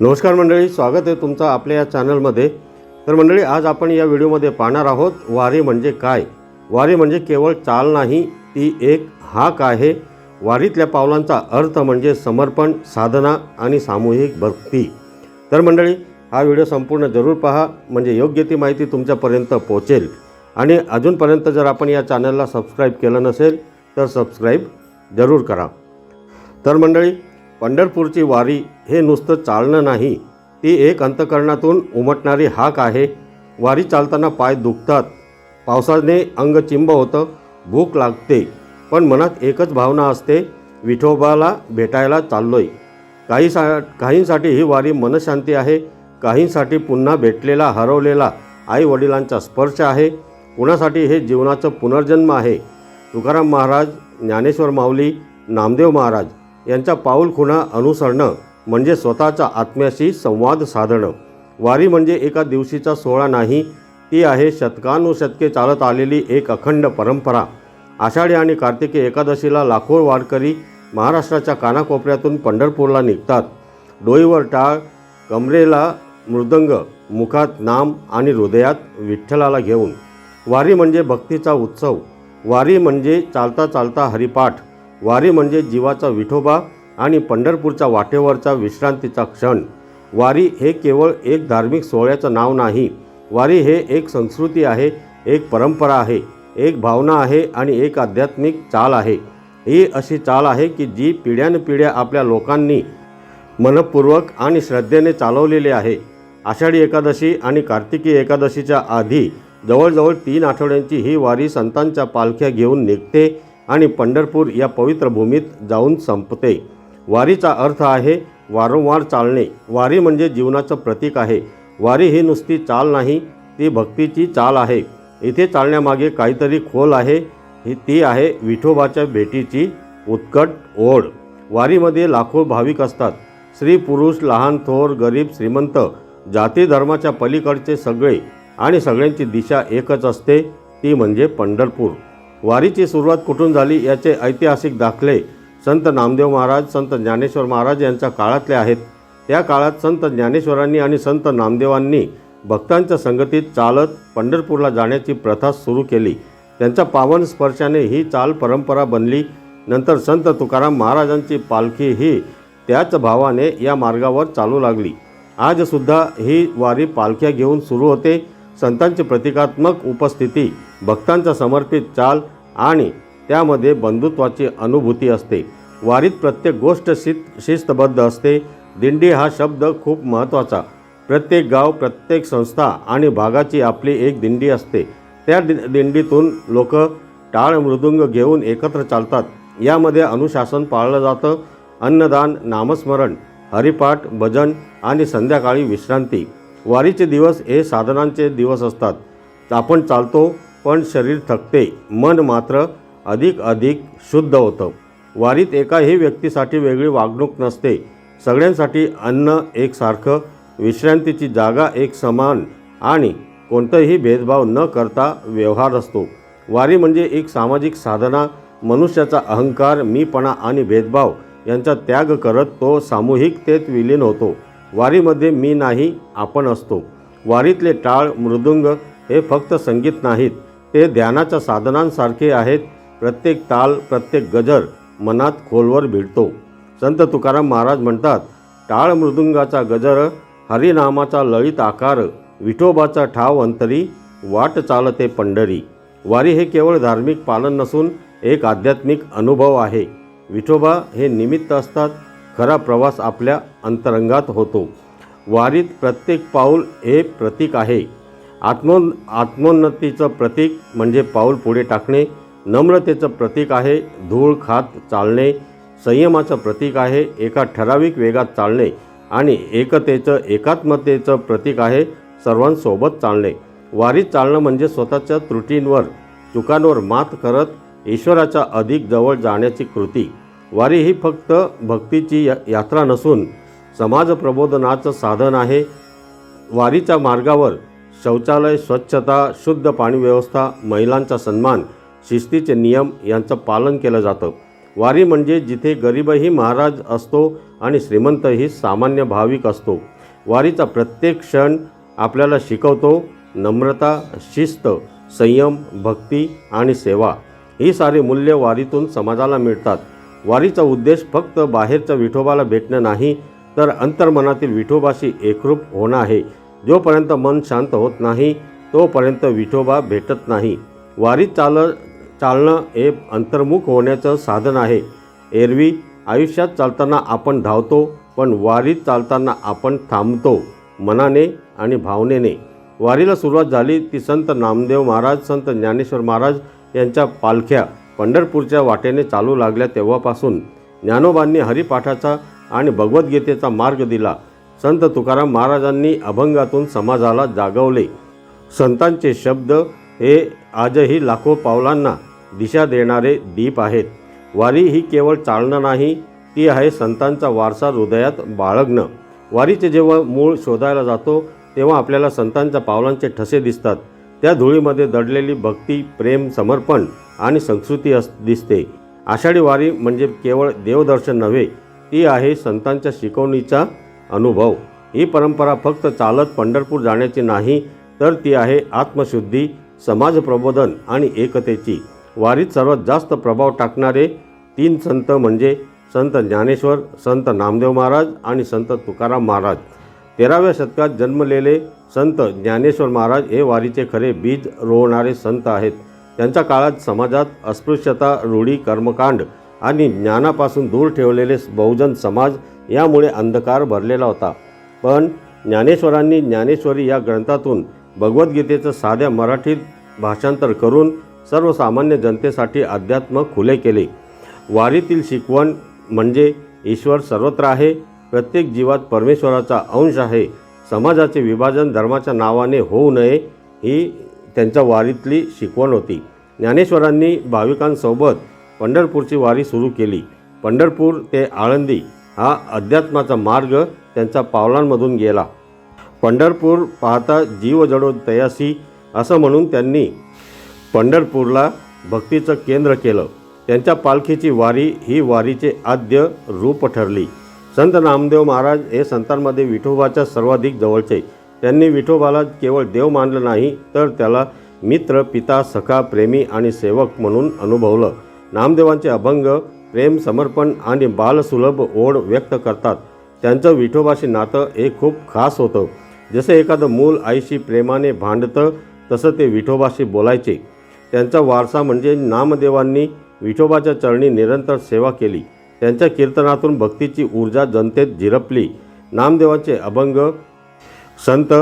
नमस्कार मंडळी स्वागत आहे तुमचं आपल्या या चॅनलमध्ये. तर मंडळी आज आपण या व्हिडिओमध्ये पाहणार आहोत वारी म्हणजे काय? वारी म्हणजे केवळ चाल नाही ती एक हाक आहे. वारीतल्या पावलांचा अर्थ म्हणजे समर्पण साधना आणि सामूहिक भक्ती. तर मंडळी हा व्हिडिओ संपूर्ण जरूर पहा म्हणजे योग्य ती माहिती तुमच्यापर्यंत पोहोचेल. आणि अजूनपर्यंत जर आपण या चॅनलला सबस्क्राईब केलं नसेल तर सबस्क्राईब जरूर करा. तर मंडळी पंढरपूरची वारी हे नुसतं चालणं नाही ती एक अंतकरणातून उमटणारी हाक आहे. वारी चालताना पाय दुखतात. पावसाने अंग चिंब होतं भूक लागते पण मनात एकच भावना असते विठोबाला भेटायला चाललोय. काही सा काहींसाठी ही वारी मनशांती आहे काहींसाठी पुन्हा भेटलेला हरवलेला आई वडिलांचा स्पर्श आहे. कुणासाठी हे जीवनाचं पुनर्जन्म आहे? तुकाराम महाराज ज्ञानेश्वर माऊली नामदेव महाराज. यांच्या पाऊलखुणा अनुसरणं म्हणजे स्वतःच्या आत्म्याशी संवाद साधणं. वारी म्हणजे एका दिवशीचा सोहळा नाही ती आहे शतकानुशतके चालत आलेली एक अखंड परंपरा. आषाढी आणि कार्तिकी एकादशीला लाखो वारकरी महाराष्ट्राच्या कानाकोपऱ्यातून पंढरपूरला निघतात. डोईवर टाळ कमरेला मृदंग मुखात नाम आणि हृदयात विठ्ठलाला घेऊन. वारी म्हणजे भक्तीचा उत्सव. वारी म्हणजे चालता चालता हरिपाठ. वारी म्हणजे जीवाचा विठोबा आणि पंढरपूरच्या वाटेवरचा विश्रांतीचा क्षण. वारी हे केवळ एक धार्मिक सोहळ्याचं नाव नाही वारी हे एक संस्कृती आहे एक परंपरा आहे एक भावना आहे आणि एक आध्यात्मिक चाल आहे. ही अशी चाल आहे की जी पिढ्यानपिढ्या आपल्या लोकांनी मनपूर्वक आणि श्रद्धेने चालवलेले आहे. आषाढी एकादशी आणि कार्तिकी एकादशीच्या आधी जवळजवळ तीन आठवड्यांची ही वारी संतांच्या पालख्या घेऊन निघते आणि पंढरपूर या पवित्र भूमीत जाऊन संपते. वारीचा अर्थ आहे वारंवार चालणे. वारी म्हणजे जीवनाचं प्रतीक आहे. वारी ही नुसती चाल नाही ती भक्तीची चाल आहे. इथे चालण्यामागे काहीतरी खोल आहे. ही ती आहे विठोबाच्या भेटीची उत्कट ओढ. वारीमध्ये लाखो भाविक असतात. स्त्री पुरुष लहान थोर गरीब श्रीमंत जाती धर्माच्या पलीकडचे सगळे आणि सगळ्यांची दिशा एकच असते ती म्हणजे पंढरपूर. वारीची सुरुवात कुठून झाली याचे ऐतिहासिक दाखले संत नामदेव महाराज संत ज्ञानेश्वर महाराज यांच्या काळातले आहेत. त्या काळात संत ज्ञानेश्वरांनी आणि संत नामदेवांनी भक्तांच्या संगतीत चालत पंढरपूरला जाण्याची प्रथा सुरू केली. त्यांच्या पावन स्पर्शाने ही चाल परंपरा बनली. नंतर संत तुकाराम महाराजांची पालखी ही त्याच भावाने या मार्गावर चालू लागली. आजसुद्धा ही वारी पालख्या घेऊन सुरू होते. संतांची प्रतिकात्मक उपस्थिती भक्तांचा समर्पित चाल आणि त्यामध्ये बंधुत्वाची अनुभूती असते. वारीत प्रत्येक गोष्ट शित शिस्तबद्ध असते. दिंडी हा शब्द खूप महत्त्वाचा. प्रत्येक गाव प्रत्येक संस्था आणि भागाची आपली एक दिंडी असते. त्या दि दिंडीतून लोक टाळ मृदुंग घेऊन एकत्र चालतात. यामध्ये अनुशासन पाळलं जातं. अन्नदान नामस्मरण हरिपाठ भजन आणि संध्याकाळी विश्रांती. वारीचे दिवस हे साधनांचे दिवस असतात. आपण चालतो पण शरीर थकते. मन मात्र अधिक अधिक शुद्ध होतं. वारीत एकाही व्यक्तीसाठी वेगळी वागणूक नसते. सगळ्यांसाठी अन्न एकसारखं विश्रांतीची जागा एक समान आणि कोणताही भेदभाव न करता व्यवहार असतो. वारी म्हणजे एक सामाजिक साधना. मनुष्याचा अहंकार मीपणा आणि भेदभाव यांचा त्याग करत तो सामूहिकतेत विलीन होतो. वारीमध्ये मी नाही आपण असतो. वारीतले टाळ मृदुंग हे फक्त संगीत नाहीत. ते ध्यानाच्या साधनांसारखे आहेत. प्रत्येक ताल प्रत्येक गजर मनात खोलवर भिडतो. संत तुकाराम महाराज म्हणतात टाळ मृदुंगाचा गजर हरिनामाचा लळित आकार विठोबाचा ठाव अंतरी वाट चालते पंढरी. वारी हे केवळ धार्मिक पालन नसून एक आध्यात्मिक अनुभव आहे. विठोबा हे निमित्त असतात. खरा प्रवास आपल्या अंतरंगात होतो. वारीत प्रत्येक पाऊल हे प्रतीक आहे. आत्मो आत्मोन्नतीचं प्रतीक म्हणजे पाऊल पुढे टाकणे नम्रतेचं प्रतीक आहे धूळ खात चालणे संयमाचं प्रतीक आहे एका ठराविक वेगात चालणे आणि एकतेचं एकात्मतेचं प्रतीक आहे सर्वांसोबत चालणे. वारीत चालणं म्हणजे स्वतःच्या त्रुटींवर चुकांवर मात करत ईश्वराच्या अधिक जवळ जाण्याची कृती. वारी ही फक्त भक्तीची या यात्रा नसून समाज प्रबोधनाचं साधन आहे. वारीच्या मार्गावर शौचालय स्वच्छता शुद्ध पाणी व्यवस्था महिलांचा सन्मान शिस्तीचे नियम यांचं पालन केलं जातं. वारी म्हणजे जिथे गरीबही महाराज असतो आणि श्रीमंतही सामान्य भाविक असतो. वारीचा प्रत्येक क्षण आपल्याला शिकवतो नम्रता शिस्त संयम भक्ती आणि सेवा. ही सारी मूल्य वारीतून समाजाला मिळतात. वारीचा उद्देश फक्त बाहेरच्या विठोबाला भेटणं नाही तर अंतर्मनातील विठोबाशी एकरूप होणं आहे. जोपर्यंत मन शांत होत नाही तोपर्यंत विठोबा भेटत नाही. वारीत चाल चालणं हे अंतर्मुख होण्याचं साधन आहे. एरवी आयुष्यात चालताना आपण धावतो पण वारीत चालताना आपण थांबतो मनाने आणि भावनेने. वारीला सुरुवात झाली ती संत नामदेव महाराज संत ज्ञानेश्वर महाराज यांच्या पालख्या. पंढरपूरच्या वाटेने चालू लागल्या तेव्हापासून ज्ञानोबांनी हरिपाठाचा आणि भगवद्गीतेचा मार्ग दिला. संत तुकाराम महाराजांनी अभंगातून समाजाला जागवले. संतांचे शब्द हे आजही लाखो पावलांना दिशा देणारे दीप आहेत. वारी ही केवळ चालणं नाही ती आहे संतांचा वारसा हृदयात बाळगणं. वारीचे जेव्हा मूळ शोधायला जातो तेव्हा आपल्याला संतांच्या पावलांचे ठसे दिसतात. त्या धुळीमध्ये दडलेली भक्ती प्रेम समर्पण आणि संस्कृती अस दिसते. आषाढी वारी म्हणजे केवळ देवदर्शन नव्हे ती आहे संतांच्या शिकवणीचा अनुभव. ही परंपरा फक्त चालत पंढरपूर जाण्याची नाही तर ती आहे आत्मशुद्धी समाज प्रबोधन आणि एकतेची. वारीत सर्वात जास्त प्रभाव टाकणारे तीन संत म्हणजे संत ज्ञानेश्वर संत नामदेव महाराज आणि संत तुकाराम महाराज. तेराव्या शतकात जन्मलेले संत ज्ञानेश्वर महाराज हे वारीचे खरे बीज रोवणारे संत आहेत. त्यांच्या काळात समाजात अस्पृश्यता रूढी कर्मकांड आणि ज्ञानापासून दूर ठेवलेले बहुजन समाज यामुळे अंधकार भरलेला होता. पण ज्ञानेश्वरांनी ज्ञानेश्वरी या ग्रंथातून भगवद्गीतेचं साध्या मराठीत भाषांतर करून सर्वसामान्य जनतेसाठी अध्यात्म खुले केले. वारीतील शिकवण म्हणजे ईश्वर सर्वत्र आहे प्रत्येक जीवात परमेश्वराचा अंश आहे समाजाचे विभाजन धर्माच्या नावाने होऊ नये ही त्यांच्या वारीतली शिकवण होती. ज्ञानेश्वरांनी भाविकांसोबत पंढरपूरची वारी सुरू केली. पंढरपूर ते आळंदी हा अध्यात्माचा मार्ग त्यांच्या पावलांमधून गेला. पंढरपूर पाहता जीव जडो तयासी असं म्हणून त्यांनी पंढरपूरला भक्तीचं केंद्र केलं. त्यांच्या पालखीची वारी ही वारीचे आद्य रूप ठरली. संत नामदेव महाराज हे संतांमध्ये विठोबाच्या सर्वाधिक जवळचे. त्यांनी विठोबाला केवळ देव मानलं नाही तर त्याला मित्र पिता सखा प्रेमी आणि सेवक म्हणून अनुभवलं. नामदेवांचे अभंग प्रेम समर्पण आणि बालसुलभ ओढ व्यक्त करतात. त्यांचं विठोबाशी नातं हे खूप खास होतं. जसं एखादं मूल आईशी प्रेमाने भांडतं तसं ते विठोबाशी बोलायचे. त्यांचा वारसा म्हणजे नामदेवांनी विठोबाच्या चरणी निरंतर सेवा केली. त्यांच्या कीर्तनातून भक्तीची ऊर्जा जनतेत झिरपली. नामदेवांचे अभंग संत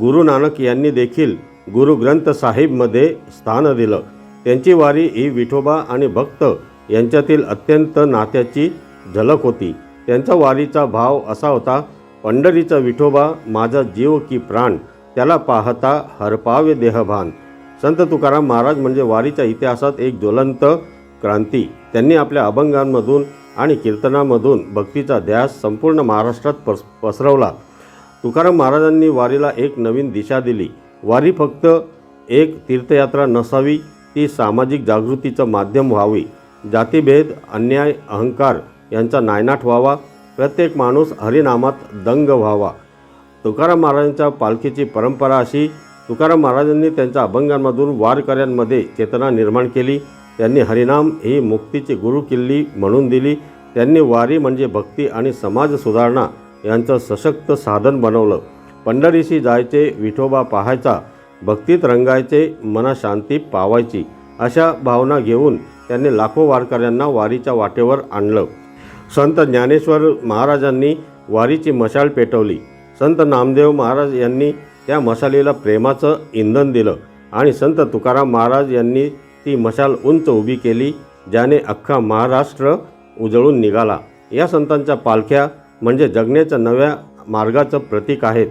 गुरु नानक यांनी देखील गुरु ग्रंथ साहिबमध्ये स्थान दिलं. त्यांची वारी ही विठोबा आणि भक्त यांच्यातील अत्यंत नात्याची झलक होती. त्यांचा वारीचा भाव असा होता पंढरीचा विठोबा माझा जीव की प्राण त्याला पाहता हरपावे देहभान. संत तुकाराम महाराज म्हणजे वारीच्या इतिहासात एक ज्वलंत क्रांती. त्यांनी आपल्या अभंगांमधून आणि कीर्तनामधून भक्तीचा ध्यास संपूर्ण महाराष्ट्रात पस पसरवला. तुकाराम महाराजांनी वारीला एक नवीन दिशा दिली. वारी फक्त एक तीर्थयात्रा नसावी ती सामाजिक जागृतीचं माध्यम व्हावी. जातीभेद अन्याय अहंकार यांचा नायनाट व्हावा. प्रत्येक माणूस हरिनामात दंग व्हावा. तुकाराम महाराजांच्या पालखीची परंपरा अशी तुकाराम महाराजांनी त्यांच्या अभंगांमधून वारकऱ्यांमध्ये चेतना निर्माण केली. त्यांनी हरिनाम ही मुक्तीची गुरुकिल्ली म्हणून दिली. त्यांनी वारी म्हणजे भक्ती आणि समाज सुधारणा यांचं सशक्त साधन बनवलं. पंढरीशी जायचे विठोबा पाहायचा भक्तीत रंगायचे मनाशांती पावायची अशा भावना घेऊन त्यांनी लाखो वारकऱ्यांना वारीच्या वाटेवर आणलं. संत ज्ञानेश्वर महाराजांनी वारीची मशाल पेटवली. संत नामदेव महाराज यांनी त्या मशालीला प्रेमाचं इंधन दिलं आणि संत तुकाराम महाराज यांनी ती मशाल उंच उभी केली ज्याने अख्खा महाराष्ट्र उजळून निघाला. या संतांच्या पालख्या म्हणजे जगण्याच्या नव्या मार्गाचं प्रतीक आहेत.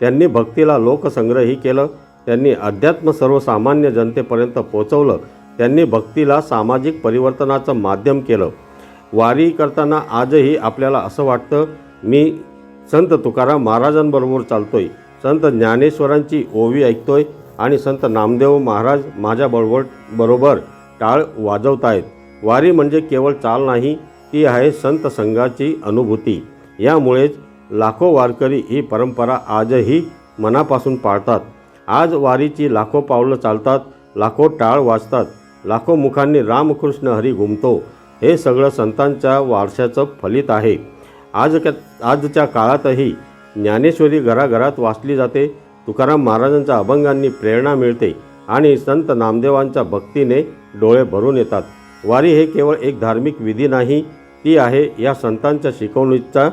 त्यांनी भक्तीला लोकसंग्रही केलं त्यांनी अध्यात्म सर्वसामान्य जनतेपर्यंत पोचवलं त्यांनी भक्तीला सामाजिक परिवर्तनाचं माध्यम केलं. वारी करताना आजही आपल्याला असं वाटतं मी संत तुकाराम महाराजांबरोबर चालतोय संत ज्ञानेश्वरांची ओवी ऐकतोय आणि संत नामदेव महाराज माझ्याबरोबर बरोबर टाळ वाजवत आहेत वारी म्हणजे केवळ चाल नाही ती आहे संत संघाची अनुभूती. यामुळेच लाखो वारकरी ही परंपरा आजही मनापासून पाळतात. आज वारीची लाखो पावलं चालतात लाखो टाळ वाजतात लाखो मुखांनी रामकृष्ण हरी घुमतो. हे सगळं संतांच्या वारशाचं फलित आहे. आज आजच्या काळातही ज्ञानेश्वरी घराघरात वाचली जाते तुकाराम महाराजांच्या अभंगांनी प्रेरणा मिळते आणि संत नामदेवांच्या भक्तीने डोळे भरून येतात. वारी हे केवळ एक धार्मिक विधी नाही ती आहे या संतांच्या शिकवणीचा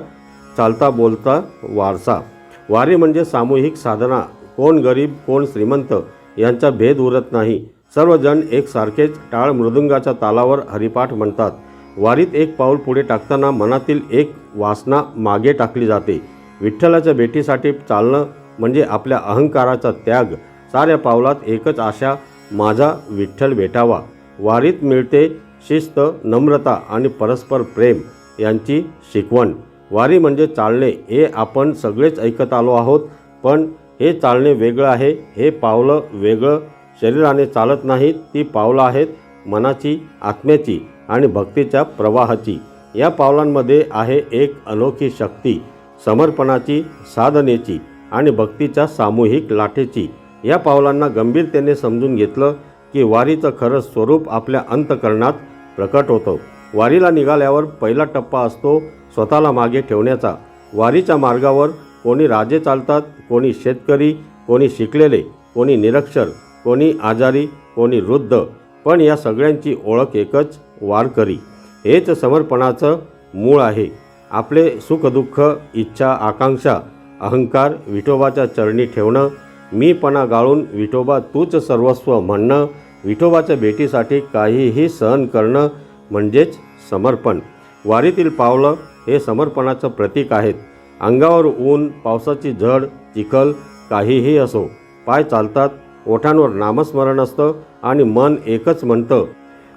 चालता बोलता वारसा. वारी म्हणजे सामूहिक साधना. कोण गरीब कोण श्रीमंत यांचा भेद उरत नाही. सर्वजण एकसारखेच टाळ मृदुंगाच्या तालावर हरिपाठ म्हणतात. वारीत एक पाऊल पुढे टाकताना मनातील एक वासना मागे टाकली जाते. विठ्ठलाच्या भेटीसाठी चालणं म्हणजे आपल्या अहंकाराचा त्याग. साऱ्या पावलात एकच आशा माझा विठ्ठल भेटावा. वारीत मिळते शिस्त नम्रता आणि परस्पर प्रेम यांची शिकवण. वारी म्हणजे चालणे हे आपण सगळेच ऐकत आलो आहोत पण हे चालणे वेगळं आहे हे पावलं वेगळं. शरीराने चालत नाहीत ती पावलं आहेत मनाची आत्म्याची आणि भक्तीच्या प्रवाहाची. या पावलांमध्ये आहे एक अनोखी शक्ती समर्पणाची साधनेची आणि भक्तीच्या सामूहिक लाटेची या पावलांना गंभीरतेने समजून घेतलं की वारीचं खरं स्वरूप आपल्या अंतकरणात प्रकट होतं. वारीला निघाल्यावर पहिला टप्पा असतो स्वतःला मागे ठेवण्याचा. वारीच्या मार्गावर कोणी राजे चालतात कोणी शेतकरी कोणी शिकलेले कोणी निरक्षर कोणी आजारी कोणी वृद्ध. पण या सगळ्यांची ओळख एकच वारकरी. हेच समर्पणाचं मूळ आहे. आपले सुखदुःख इच्छा आकांक्षा अहंकार विठोबाच्या चरणी ठेवणं मीपणा गाळून विठोबा तूच सर्वस्व म्हणणं विठोबाच्या भेटीसाठी काहीही सहन करणं म्हणजेच समर्पण. वारीतील पावलं हे समर्पणाचं प्रतीक आहेत. अंगावर ऊन पावसाची झड चिखल काहीही असो. पाय चालतात ओठांवर नामस्मरण असतं आणि मन एकच म्हणतं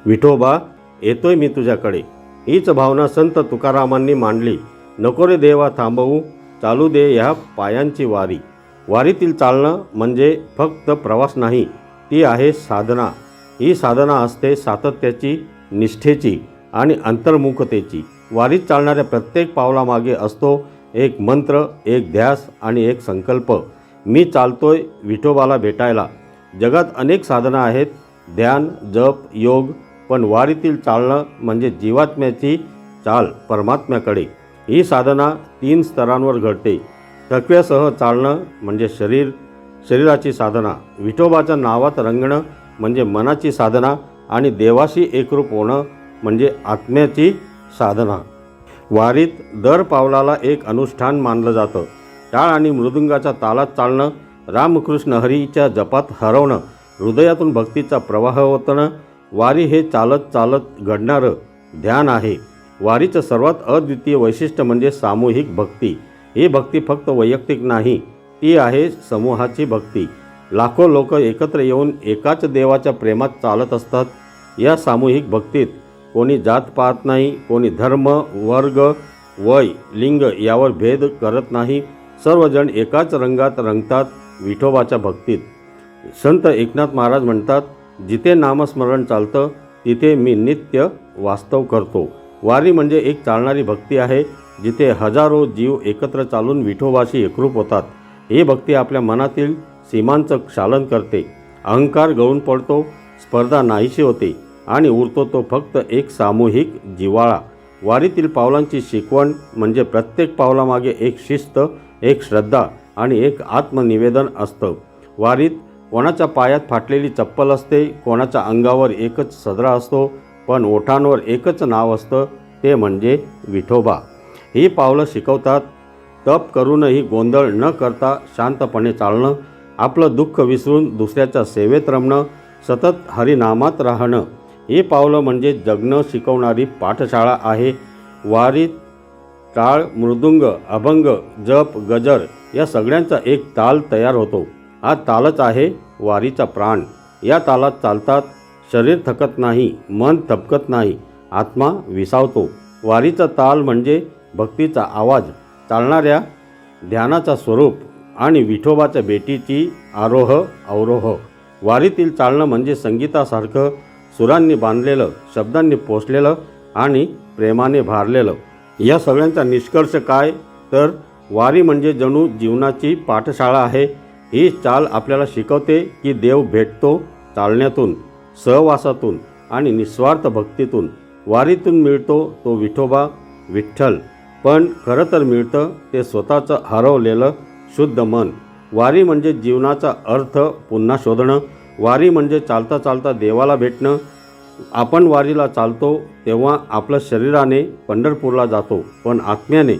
विठोबा येतोय मी तुझ्याकडे. हीच भावना संत तुकारामांनी मांडली. नको रे देवा थांबवू. चालू दे ह्या पायांची वारी. वारीतील चालणं म्हणजे फक्त प्रवास नाही ती आहे साधना. ही साधना असते सातत्याची निष्ठेची आणि अंतर्मुखतेची. वारीत चालणाऱ्या प्रत्येक पावलामागे असतो एक मंत्र एक ध्यास आणि एक संकल्प. मी चालतोय विठोबाला भेटायला. जगात अनेक साधना आहेत. ध्यान जप योग पण वारीतील चालणं म्हणजे जीवात्म्याची चाल परमात्म्याकडे. ही साधना तीन स्तरांवर घडते. थकव्यासह चालणं म्हणजे शरीर शरीराची साधना विठोबाच्या नावात रंगणं म्हणजे मनाची साधना आणि देवाशी एकरूप होणं म्हणजे आत्म्याची साधना. वारीत दर पावलाला एक अनुष्ठान मानलं जातं. टाळ आणि मृदुंगाच्या तालात चालणं रामकृष्ण हरीच्या जपात हरवणं हृदयातून भक्तीचा प्रवाह होतणं वारी हे चालत चालत घडणारं ध्यान आहे. वारीचं सर्वात अद्वितीय वैशिष्ट्य म्हणजे सामूहिक भक्ती. ही भक्ती फक्त वैयक्तिक नाही ती आहे समूहाची भक्ती. लाखो लोक एकत्र येऊन एकाच देवाच्या प्रेमात चालत असतात. या सामूहिक भक्तीत कोणी जात पाहत नाही कोणी धर्म वर्ग वय लिंग यावर भेद करत नाही. सर्वजण एकाच रंगात रंगतात विठोबाच्या भक्तीत. संत एकनाथ महाराज म्हणतात जिथे नामस्मरण चालतं तिथे मी नित्य वास्तव करतो. वारी म्हणजे एक चालणारी भक्ती आहे जिथे हजारो जीव एकत्र चालून विठोबाशी एकरूप होतात. ही भक्ती आपल्या मनातील सीमांचं क्षालन करते. अहंकार गळून पडतो स्पर्धा नाहीशी होते आणि उरतो तो फक्त एक सामूहिक जिवाळा वारीतील पावलांची शिकवण म्हणजे प्रत्येक पावलामागे एक शिस्त एक श्रद्धा आणि एक आत्मनिवेदन असतं. वारीत कोणाच्या पायात फाटलेली चप्पल असते कोणाच्या अंगावर एकच सदरा असतो पण ओठांवर एकच नाव असतं ते म्हणजे विठोबा. ही पावलं शिकवतात तप करूनही गोंधळ न करता शांतपणे चालणं आपलं दुःख विसरून दुसऱ्याच्या सेवेत रमणं सतत हरिनामात राहणं हे पावलं म्हणजे जगणं शिकवणारी पाठशाळा आहे. वारीत टाळ मृदुंग अभंग जप गजर या सगळ्यांचा एक ताल तयार होतो. हा तालच आहे वारीचा प्राण. या तालात चालतात शरीर थकत नाही मन थपकत नाही आत्मा विसावतो. वारीचा ताल म्हणजे भक्तीचा आवाज. चालणाऱ्या ध्यानाचा स्वरूप आणि विठोबाच्या भेटीची आरोह अवरोह. वारीतील चालणं म्हणजे संगीतासारखं सुरांनी बांधलेलं शब्दांनी पोचलेलं आणि प्रेमाने भारलेलं. या सगळ्यांचा निष्कर्ष काय? तर वारी म्हणजे जणू जीवनाची पाठशाळा आहे. ही चाल आपल्याला शिकवते की देव भेटतो चालण्यातून सहवासातून आणि निस्वार्थ भक्तीतून. वारीतून मिळतो तो विठोबा विठ्ठल. पण खरं तर मिळतं ते स्वतःचं हरवलेलं शुद्ध मन. वारी म्हणजे जीवनाचा अर्थ पुन्हा शोधणं वारी म्हणजे चालता चालता देवाला भेटणं. आपण वारीला चालतो तेव्हा आपलं शरीराने पंढरपूरला जातो पण आत्म्याने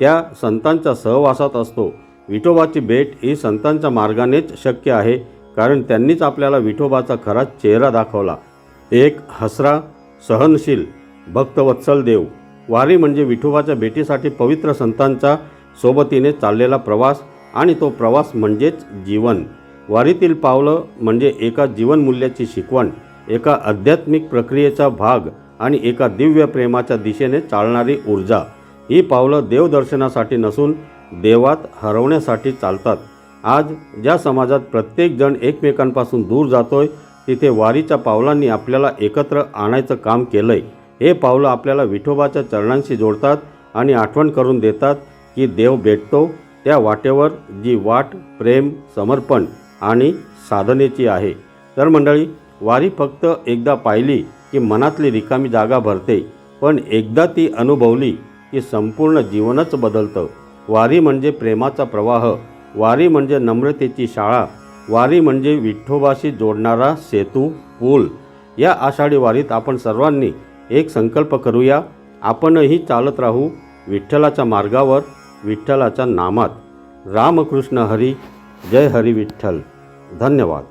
त्या संतांच्या सहवासात असतो. विठोबाची भेट ही संतांच्या मार्गानेच शक्य आहे कारण त्यांनीच आपल्याला विठोबाचा खरा चेहरा दाखवला. एक हसरा सहनशील भक्तवत्सल देव. वारी म्हणजे विठोबाच्या भेटीसाठी पवित्र संतांच्या सोबतीने चाललेला प्रवास आणि तो प्रवास म्हणजेच जीवन. वारीतील पावलं म्हणजे एका जीवनमूल्याची शिकवण एका आध्यात्मिक प्रक्रियेचा भाग आणि एका दिव्य प्रेमाच्या दिशेने चालणारी ऊर्जा. ही पावलं देवदर्शनासाठी नसून देवात हरवण्यासाठी चालतात. आज ज्या समाजात प्रत्येकजण एकमेकांपासून दूर जातोय तिथे वारीच्या पावलांनी आपल्याला एकत्र आणायचं काम केलं आहे हे पावलं आपल्याला विठोबाच्या चरणांशी जोडतात आणि आठवण करून देतात की देव भेटतो त्या वाटेवर जी वाट प्रेम समर्पण आणि साधनेची आहे. तर मंडळी वारी फक्त एकदा पाहिली की मनातली रिकामी जागा भरते पण एकदा ती अनुभवली की संपूर्ण जीवनच बदलतं. वारी म्हणजे प्रेमाचा प्रवाह वारी म्हणजे नम्रतेची शाळा वारी म्हणजे विठ्ठोबाशी जोडणारा सेतू पूल. या आषाढी वारीत आपण सर्वांनी एक संकल्प करूया. आपणही चालत राहू विठ्ठलाच्या मार्गावर विठ्ठलाच्या नामात. रामकृष्ण हरी जय हरी विठ्ठल. धन्यवाद.